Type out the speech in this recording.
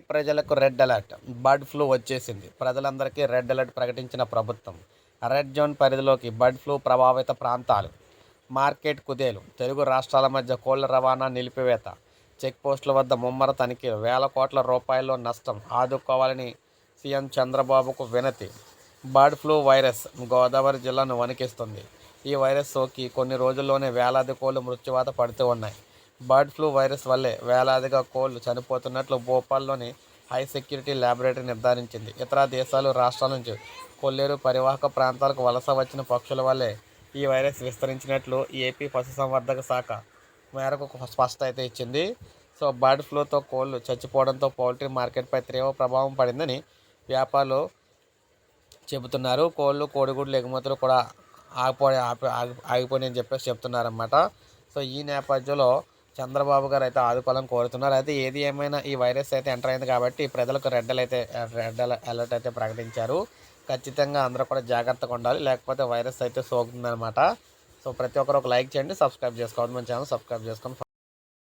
AP ప్రజలకు red alert. Bird flu వచ్చేసింది. ప్రజలందరికీ రెడ్ అలర్ట్ ప్రకటించిన ప్రభుత్వం. రెడ్ జోన్ పరిధిలోకి బర్డ్ ఫ్లూ ప్రభావిత ప్రాంతాలు. మార్కెట్ కుదేలు. తెలుగు రాష్ట్రాల మధ్య కోళ్ళ రవాణా నిలిపివేత. చెక్ పోస్టుల వద్ద ముమ్మర తనిఖీలు. వేల కోట్ల రూపాయల్లో నష్టం. ఆదుకోవాలని సీఎం చంద్రబాబుకు వినతి. బర్డ్ ఫ్లూ వైరస్ గోదావరి జిల్లాను వణికిస్తుంది. ఈ వైరస్ సోకి కొన్ని రోజుల్లోనే వేలాది కోళ్ళు మృత్యువాత పడుతూ ఉన్నాయి. బర్డ్ ఫ్లూ వైరస్ వల్లే వేలాదిగా కోళ్ళు చనిపోతున్నట్లు భోపాల్లోని హై సెక్యూరిటీ ల్యాబొరేటరీ నిర్ధారించింది. ఇతర దేశాలు రాష్ట్రాల నుంచి కొల్లేరు పరివాహక ప్రాంతాలకు వలస వచ్చిన పక్షుల వల్లే ఈ వైరస్ విస్తరించినట్లు ఏపీ పశుసంవర్ధక శాఖ మేరకు ఒక స్పష్టత అయితే ఇచ్చింది. సో బర్డ్ ఫ్లూతో కోళ్ళు చచ్చిపోవడంతో పౌల్ట్రీ మార్కెట్పై తీవ్ర ప్రభావం పడిందని వ్యాపారులు చెబుతున్నారు. కోళ్ళు కోడిగుడ్లు ఎగుమతులు కూడా ఆగిపోయి ఆపి ఆగి ఆగిపోయినాయని చెప్పేసి చెప్తున్నారన్నమాట. సో ఈ నేపథ్యంలో చంద్రబాబు గారు అయితే ఆదుకోవాలని కోరుతున్నారు. అయితే ఏది ఏమైనా ఈ వైరస్ అయితే ఎంటర్ అయింది కాబట్టి ప్రజలకు రెడ్డలు అయితే రెడ్ అలర్ట్ అయితే ప్రకటించారు. ఖచ్చితంగా అందరూ కూడా జాగ్రత్తగా ఉండాలి. లేకపోతే వైరస్ అయితే సోకుతుందన్నమాట. సో ప్రతి ఒక్కరు ఒక లైక్ చేయండి సబ్స్క్రైబ్ చేసుకోవద్దు మన ఛానల్ సబ్స్క్రైబ్ చేసుకోండి